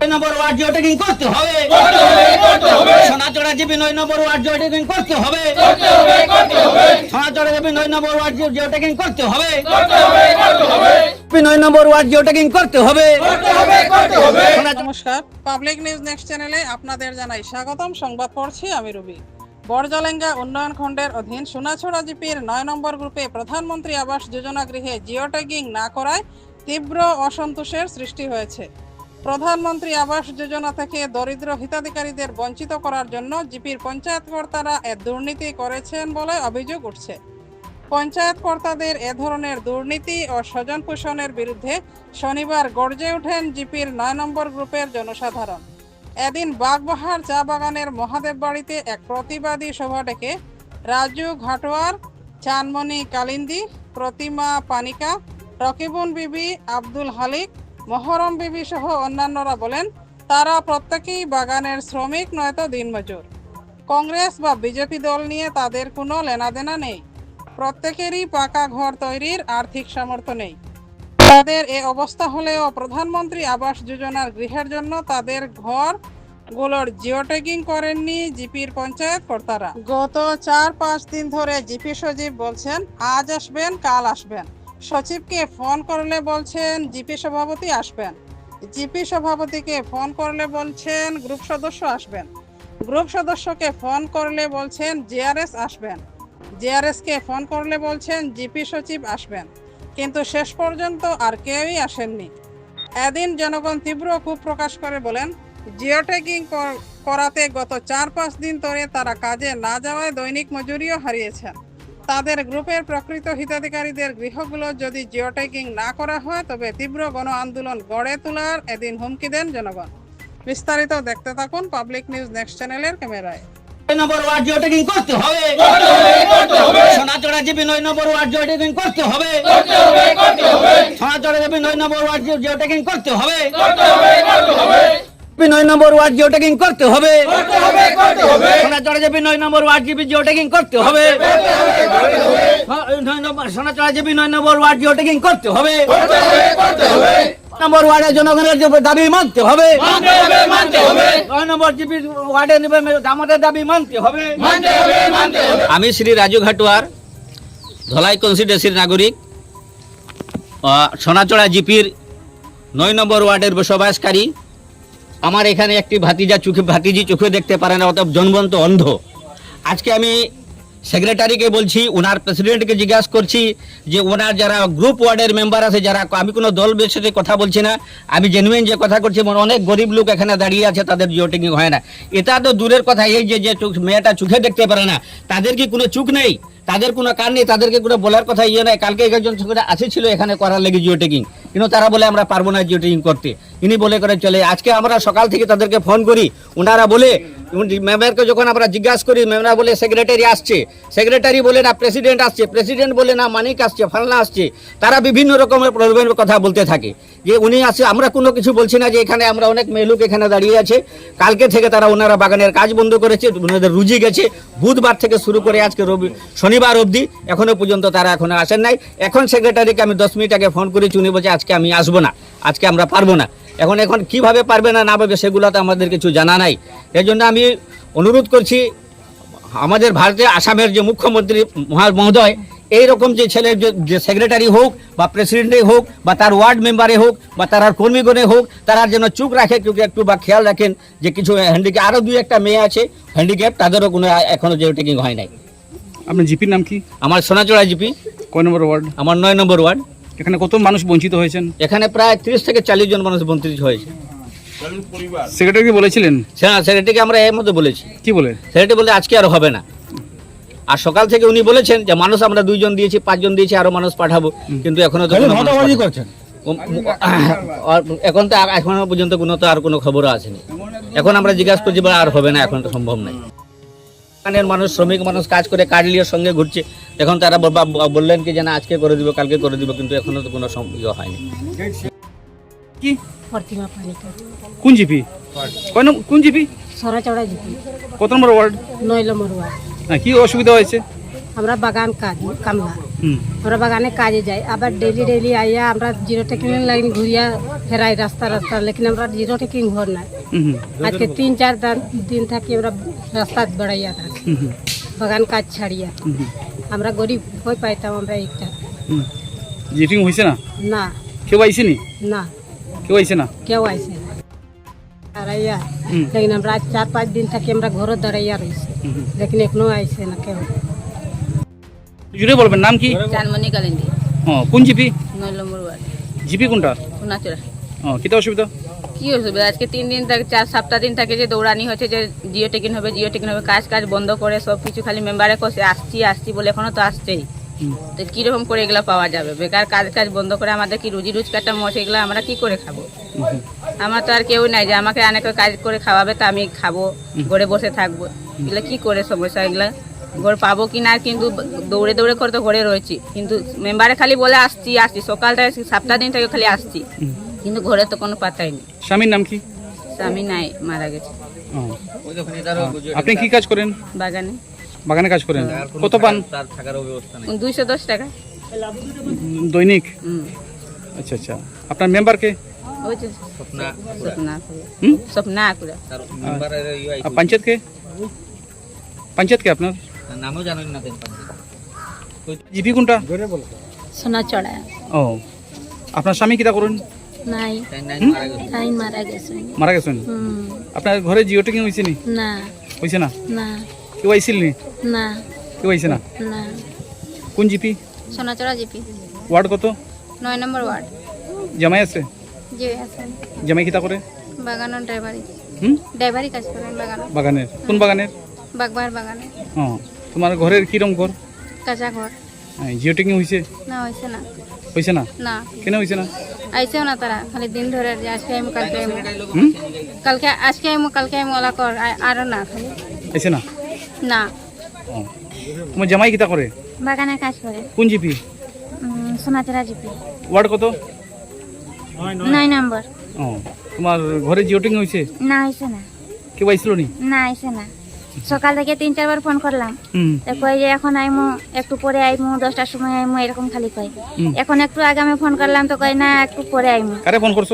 নয় নম্বর ওয়ার্ড জিওটেকিং করতে হবে। সোনাচড়া জিপি নয় নম্বর ওয়ার্ড জিওটেকিং করতে হবে। সোনাচড়া জিপি নয় নম্বর ওয়ার্ড জিওটেকিং করতে হবে। নয় নম্বর ওয়ার্ড জিওটেকিং করতে হবে। নমস্কার পাবলিক নিউজ নেক্সট চ্যানেলে আপনাদের জানাই স্বাগতম। সংবাদ পড়ছি আমি রবি। বড়জলেঙ্গা উন্নয়ন খণ্ডের অধীন সোনাছড়া জিপির নয় নম্বর গ্রুপে প্রধানমন্ত্রী আবাস যোজনা গৃহে জিও ট্যাগিং না করায় তীব্র অসন্তোষের সৃষ্টি হয়েছে। প্রধানমন্ত্রী আবাস যোজনা থেকে দরিদ্র হিতাধিকারীদের বঞ্চিত করার জন্য জিপির পঞ্চায়েত কর্তারা এ দুর্নীতি করেছেন বলে অভিযোগ উঠছে। পঞ্চায়েত কর্তাদের এ ধরনের দুর্নীতি ও স্বজন পোষণের বিরুদ্ধে শনিবার গর্জে ওঠেন জিপির নয় নম্বর গ্রুপের জনসাধারণ। এদিন বাগবাহার চা বাগানের মহাদেব বাড়িতে এক প্রতিবাদী সভা ডেকে রাজু ঘাটোয়ার, চানমণি কালিন্দি, প্রতিমা পানিকা রকিবুন বিবি, আব্দুল হালিক মহরম বিবি সহ অন্যান্যরা বলেন, তারা প্রত্যেকেই বাগানের শ্রমিক, নয়তো দিনমজুর। কংগ্রেস বা বিজেপি দল নিয়ে তাদের কোনো লেনাদেনা নেই। প্রত্যেকেরই পাকা ঘর তৈরির আর্থিক সামর্থ্য নেই। তাদের এ অবস্থা হলেও প্রধানমন্ত্রী আবাস যোজনার গৃহের জন্য তাদের ঘরগুলোর জিওটেগিং করেননি জিপির পঞ্চায়েত কর্তারা। গত চার পাঁচ দিন ধরে জিপি সচিব বলছেন, আজ আসবেন, কাল আসবেন। সচিবকে ফোন করলে বলছেন, জিপি সভাপতি আসবেন। জিপি সভাপতিকে ফোন করলে বলছেন, গ্রুপ সদস্য আসবেন। গ্রুপ সদস্যকে ফোন করলে বলছেন, জেআরএস আসবেন। জেআরএস কে ফোন করলে বলছেন, জিপি সচিব আসবেন। কিন্তু শেষ পর্যন্ত আর কেউই আসেননি। এদিন জনগণ তীব্র ক্ষোভ প্রকাশ করে বলেন জিওটেকিং কর- করাতে গত চার পাঁচ দিন ধরে তারা কাজে না যাওয়ায় দৈনিক মজুরিও হারিয়েছেন। তাদের গ্রুপের প্রকৃত হিতাধিকারীদের গৃহগুলো যদি জিওটেকিং না করা হয় তবে তীব্র গণ আন্দোলন গড়ে তোলার এদিন হুমকি দেন জনগণ। বিস্তারিত দেখতে থাকুন পাবলিক নিউজ নেক্সট চ্যানেলের ক্যামেরায়। নম্বর ওয়ার্ড জিওটেকিং করতে হবে। সোনাচড়া জিপি নয় নম্বর ওয়ার্ড জিওটেকিং করতে হবে। সোনাচড়া জিপি নয় নম্বর ওয়ার্ড জিওটেকিং করতে হবে। জিপি নয় নম্বর ওয়ার্ড জিওটেকিং করতে হবে। সোনাচড়া জিপি নয় নম্বর ওয়ার্ড জিপি জিওটেকিং করতে হবে সোনাচড়া জিপি নয় নম্বর ওয়ার্ড জিওটেকিং করতে হবে। নম্বর ওয়ার্ডের জনগণের দাবি মানতে হবে। নয় নম্বর জিপি ওয়ার্ডে নেবে আমাদের দাবি মানতে হবে। আমি শ্রী রাজু ঘাটুয়ার ধলাই কনস্টিটুয়েন্সির নাগরিক। আহ, সোনাচড়া জিপির নয় নম্বর ওয়ার্ডের বসবাসকারী। আমার এখানে একটি ভাতিজা চোখে ভাতিজি চোখে দেখতে পারে না অত জন্মন্ত অন্ধ। আজকে আমি সেক্রেটারিকে বলছি ওনার প্রেসিডেন্টকে জিজ্ঞাসা করছি যে ওনার যারা গ্রুপ ওয়ার্ডের মেম্বার আছে, যারা আমি কোনো দল বেসে কথা বলছি না, আমি জেনুইন যে কথা করছি মানে অনেক গরিব লোক এখানে দাঁড়িয়ে আছে, তাদের জিওটিং হয় না। এটা তো দূরের কথা, এই যে যে মেয়েটা চোখে দেখতে পারে না, তাদের কি কোনো চুক নেই? তাদের কোনো কান নেই, তাদেরকে কোনো বলার কথা ইয়ে নাই। কালকে একজন ছেলেটা আসেছিল এখানে করার লেগে জিও টেকিং। কিন্তু তারা বলে আমরা পারব না জিও টেকিং করতে। ইনি বলে করে চলে, আজকে আমরা সকাল থেকে তাদেরকে ফোন করি। ওনারা বলে মেম্বারকে যখন আমরা জিজ্ঞাসা করি মেম্বার বলে সেক্রেটারি আসছে। সেক্রেটারি বলে, না প্রেসিডেন্ট আসছে। প্রেসিডেন্ট বলে, না, মানিক আসছে, ফালনা আসছে। তারা বিভিন্ন রকমের প্রবলেমের কথা বলতে থাকে। যে উনি আসে, আমরা কোনো কিছু বলছি না যে এখানে আমরা অনেক মেয়ে লোক এখানে দাঁড়িয়ে আছে। কালকে থেকে তারা ওনারা বাগানের কাজ বন্ধ করেছে ওনাদের রুজি গেছে। বুধবার থেকে শুরু করে আজকে রবি শনিবার অবধি, এখনও পর্যন্ত তারা এখনও আসেন নাই। এখন সেক্রেটারিকে আমি দশ মিনিট আগে ফোন করেছি, উনি বলছে, আজকে আমি আসব না, আজকে আমরা পারব না। এখন এখন কীভাবে পারবে না না পারবে, সেগুলো তো আমাদের কিছু জানা নাই। এই জন্য আমি অনুরোধ করছি, আমাদের ভারতে আসামের যে মুখ্যমন্ত্রী মহা- মহোদয় এইরকম যে ছেলে, যে- সেক্রেটারি হোক, বা প্রেসিডেন্টে হোক, বা তার ওয়ার্ড মেম্বারে হোক, বা তার আর কর্মীগণে হোক, তারা যেন চুপ রাখে একটু বা খেয়াল রাখেন যে কিছু হ্যান্ডিক্যাপ আরও দুই একটা মেয়ে আছে হ্যান্ডিক্যাপ তাদেরও কোনো এখনও যে টেকিং হয় নাই। আপনার জিপির নাম কি? আমার সোনাচড়া জিপি। কয় নম্বর ওয়ার্ড? আমার নয় নম্বর ওয়ার্ড। এখানে কত মানুষ বঞ্চিত হয়েছেন? এখানে প্রায় তিরিশ থেকে চাল্লিশ জন মানুষ বঞ্চিত হয়েছে। সেক্রেটারিকে বলেছিলেন? হ্যাঁ সেক্রেটারিকে আমরা এর মধ্যে বলেছি। কি বলে? সেক্রেটারি বলে আজকে আর হবে না। আর সকাল থেকে উনি বলেছেন যে মানুষ আমরা দুইজন দিয়েছি পাঁচজন দিয়েছি আরও মানুষ পাঠাবো। কিন্তু এখনও তো এখন তো আর- এখনও পর্যন্ত কোনো তো আর কোনো খবরও আসেনি। এখন আমরা জিজ্ঞাসা করছি বা আর হবে না এখন তো সম্ভব নাই এখানের মানুষ শ্রমিক মানুষ কাজ করে কার্ডলিওর সঙ্গে ঘুরছে। এখন তারা বললেন কি যে না আজকে করে দিব কালকে করে দিব কিন্তু এখনও তো কোনো ইয়ে হয়নি। কি? প্রতিমা পানিকা কোন জিপি? কোন জিপি? সরাচড়া জিপি। কত নম্বর ওয়ার্ড? নয় নম্বর ওয়ার্ড। হ্যাঁ কি অসুবিধা হয়েছে? আমরা বাগান কাজ কামলা। আমরা বাগানে কাজে যাই। আবার ডেলি ডেলি আইয়া আমরা জিরো টেকিং লাইন ঘুরিয়া ফেরাই রাস্তা রাস্তা লেকিন আমরা জিরো টেকিং ঘর নাই। আজকে তিন চার দান- দিন থাকি আমরা রাস্তা বেড়াইয়া থাকি। বাগান কাজ ছাড়িয়া। আমরা গরিব হয়ে পাইতাম আমরা একটা। জিটিং হয়েছে না? না। কেউ আইসেনি না? কেউ আইসে না? কেউ আইসে না। দাঁড়াইয়া। লেকিন আমরা আজ চার পাঁচ দিন থাকি আমরা ঘরও দাঁড়াইয়া রয়েছি। লেকিন এখনও আইসে না কেউ। জুড়ে বলবেন নাম কি? চানমণি কালিন্দি। ও কোন জিপি? নয় নম্বর ওয়ার্ড। জিপি কোনটা? সোনাচড়া ও কিতা অসুবিধা? কি অসুবিধা আজকে তিন দিন থাকে চার সপ্তাহ দিন থাকে যে দৌড়ানি হচ্ছে যে জিও টেকিন হবে জিও টেকিন হবে কাজ কাজ বন্ধ করে সব কিছু খালি মেম্বারে কষে আসছি আসছি বলে এখনও তো আসছেই। তো কীরকম করে এগুলো পাওয়া যাবে? বেকার কাজ কাজ বন্ধ করে আমাদের কি রুজি রোজগারটা মশ এগুলো আমরা কি করে খাব? আমার তো আর কেউ নাই যে আমাকে অনেক কাজ করে খাওয়াবে তা আমি খাব ঘরে বসে থাকব। এগুলো কি করে সমস্যা এগুলো? ঘর পাবো কি না কিন্তু দৌড়ে দৌড়ে করে তো ঘরে রয়েছি। কিন্তু মেম্বারে খালি বলে আসছি আসছি। সকালটা সপ্তাহ দিন থেকে খালি আসছি। কিন্তু ঘরে তো কোনো পাতাই নেই। স্বামীর নাম কি? স্বামী নাই মারা গেছে। ও, আপনি কি কাজ করেন? বাগানে। বাগানে কাজ করেন? কত পান? তার থাকারও ব্যবস্থা নেই। দুইশো দশ টাকা। দৈনিক? হুম। আচ্ছা আচ্ছা। আপনার মেম্বারকে ওই যে স্বপ্না স্বপ্না হুম? স্বপ্না ইয়ে আর পঞ্চায়েতকে পঞ্চায়েতকে আপনার? নামও জানেন না জিপি কোনটা? সোনা চড়া। ও। আপনার স্বামী কিতা করুন? নাই। তাই মারা গেছে। মারা গেছেন আপনার ঘরে জিও টেকিং হয়েছে নি? না। হয়েছে না? না। কেউ আইছিল নি? না। কেউ আইছে না? না। কোন জিপি? সোনাচড়া জিপি। ওয়ার্ড কত? নয় নম্বর ওয়ার্ড। জামাই আছে? জি আছেন জামাই কিতা করে বাগানের ড্রাইভারি হুম? ড্রাইভারি কাজ করেন বাগান বাগানের। কোন বাগানের? বাগবার বাগানে ও তোমার ঘরের কিরম ঘর? কাঁচা ঘর। জিও টেকিং হয়েছে না হয়েছে না। হয়েছে না? না। কেন হয়েছে না? আইসেও না তারা খালি দিন ধরে যে আজকে আইমু কালকে আইমু। কালকে আজকে আইমু কালকে আইমু ওলা কর আরও না খালি। আইছে না? না। তোমার জামাই কিতা করে? বাগানে কাজ করে। কোন জিপি? সোনাচড়া জিপি। ওয়ার্ড কত? নয় নম্বর। ও। তোমার ঘরে জিও টেকিং হয়েছে না হয়েছে না। কেউ আইছিল নি? না আইসে না। সকাল থেকে তিন চারবার ফোন করলাম। কই যে এখন আইমু একটু পরে আইমু দশটার সময় আইমু এরকম খালি কয়। এখন একটু আগে আমি ফোন করলাম তো কয় না একটু পরে আইমু। কারে ফোন করছ?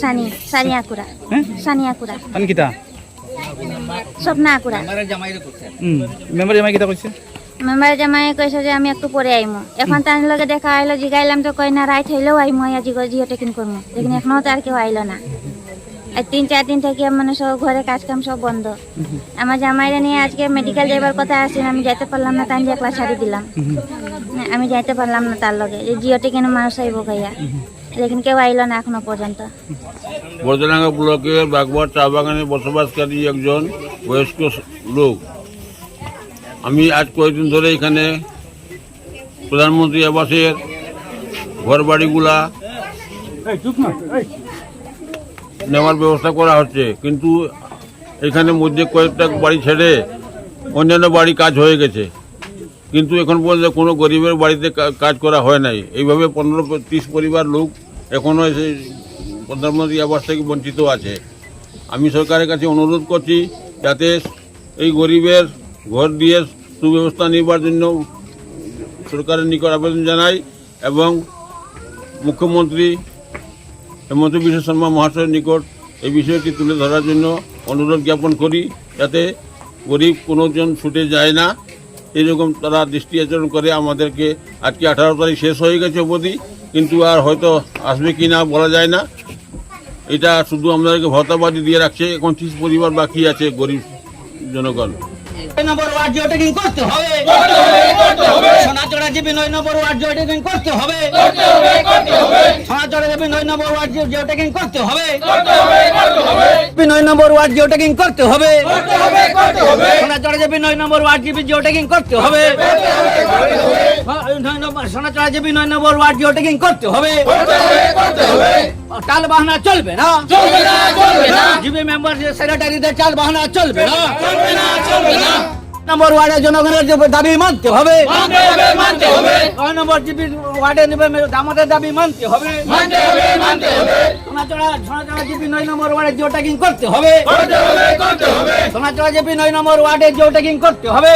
সানি সানিয়া কুড়া হ্যাঁ? সানিয়া কুড়া আমি কিতা স্বপ্না কুড়া মেম্বারের জামাইরে করছে হুম। মেম্বার জামাই কিতা কইছে? মেম্বার জামাই কইছে যে আমি একটু পরে আইমু। এখন তার লগে দেখা আইলো জিগাইলাম তো কই না রাইত হইলেও আইমু আজি জিও টেকিন করমু। লেকিন এখনও তো আর কেউ আইলো না। আর তিন চার দিন থেকে মানে সব ঘরে কাজকাম সব বন্ধ। আমার জামাইরে নিয়ে আজকে মেডিকেল যাবার কথা আছে আমি যাইতে পারলাম না তাই একলা ছাড়ি দিলাম। আমি যাইতে পারলাম না তার লগে। যে জিও টেকিন মানুষ আইব গাইয়া লেকিন কেউ আইলো না এখনও পর্যন্ত। বর্জনাঙ্গা ব্লকের বাগবার চা বাগানে বসবাসকারী একজন বয়স্ক লোক। আমি আজ কয়েকদিন ধরে এখানে প্রধানমন্ত্রী আবাসের ঘর বাড়িগুলা নেওয়ার ব্যবস্থা করা হচ্ছে। কিন্তু এখানে মধ্যে কয়েকটা বাড়ি ছেড়ে অন্যান্য বাড়ি কাজ হয়ে গেছে। কিন্তু এখন পর্যন্ত কোনো গরিবের বাড়িতে কাজ করা হয় নাই। এইভাবে পনেরো ত্রিশ পরিবার লোক এখনও এসে প্রধানমন্ত্রী আবাস থেকে বঞ্চিত আছে। আমি সরকারের কাছে অনুরোধ করছি যাতে এই গরিবের ঘর দিয়ে সুব্যবস্থা নেবার জন্য সরকারের নিকট আবেদন জানাই এবং মুখ্যমন্ত্রী হেমন্ত বিশ্ব শর্মা মহাশয়ের নিকট এই বিষয়টি তুলে ধরার জন্য অনুরোধ জ্ঞাপন করি যাতে গরিব কোনোজন ছুটে যায় না। এরকম তারা দৃষ্টি আচরণ করে আমাদেরকে। আজকে আঠারো তারিখ শেষ হয়ে গেছে অবধি, কিন্তু আর হয়তো আসবে কি না বলা যায় না। এটা শুধু আমাদেরকে ভত্তাবাদী দিয়ে রাখছে এখন ত্রিশ পরিবার বাকি আছে গরিব জনগণ। নম্বর ওয়ার্ড জিও টেকিং করতে হবে। সোনাচড়া জিপি নয় নম্বর ওয়ার্ড জিও টেকিং করতে হবে। সোনাচড়া জিপি নয় নম্বর ওয়ার্ড জিও টেকিং করতে হবে। জিপি নয় নম্বর ওয়ার্ড জিও টেকিং করতে হবে। সোনাচড়া জিপি নয় নম্বর ward G P geo tagging করতে হবে। নয় নম্বর সোনাচড়া জিপি নয় নম্বর ওয়ার্ড জিও টেকিং করতে হবে। টাল বাহানা চলবে না। চলবে না চলবে না। জিবি মেম্বার সেক্রেটারিদের চাল বাহানা চলবে না। চলবে না চলবে না। নম্বর ওয়ার্ডে জনগণের দাবি মানতে হবে। নয় নম্বর জিপি ওয়ার্ডে নেবে আমাদের দাবি মানতে হবে। সোনাচড়া সোনাচড়া জিপি নয় নম্বর ওয়ার্ডে জিও ট্যাগিং করতে হবে। করতে হবে সোনাচড়া জিপি নয় নম্বর ওয়ার্ডে জিও হবে করতে হবে।